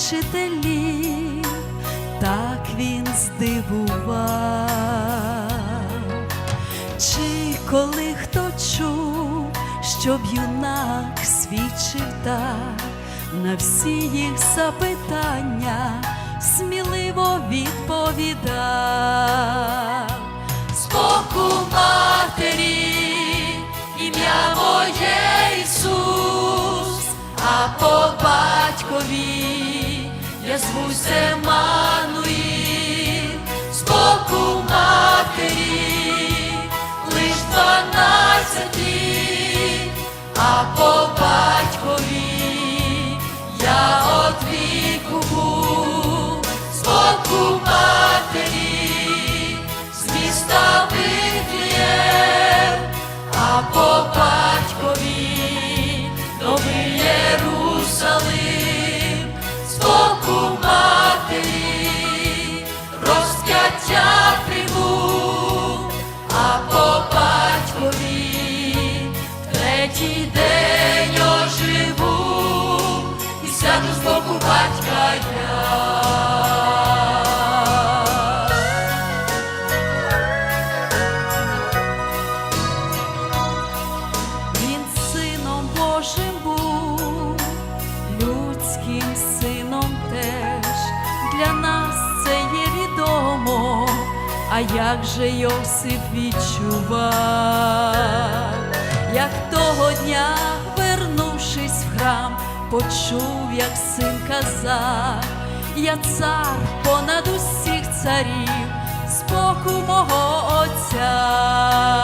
вчителів, так він здивував. Чи коли хто чув, щоб юнак свідчив так, на всі їх запитання сміливо відповідав. Споку матері, ім'я моє Ісус, а по батькові Mesmo sem é mais. Божим був, людським сином теж. Для нас це є відомо, а як же Йосип відчував, як того дня, вернувшись в храм, почув, як син казав, я цар понад усіх царів, споку мого Отця.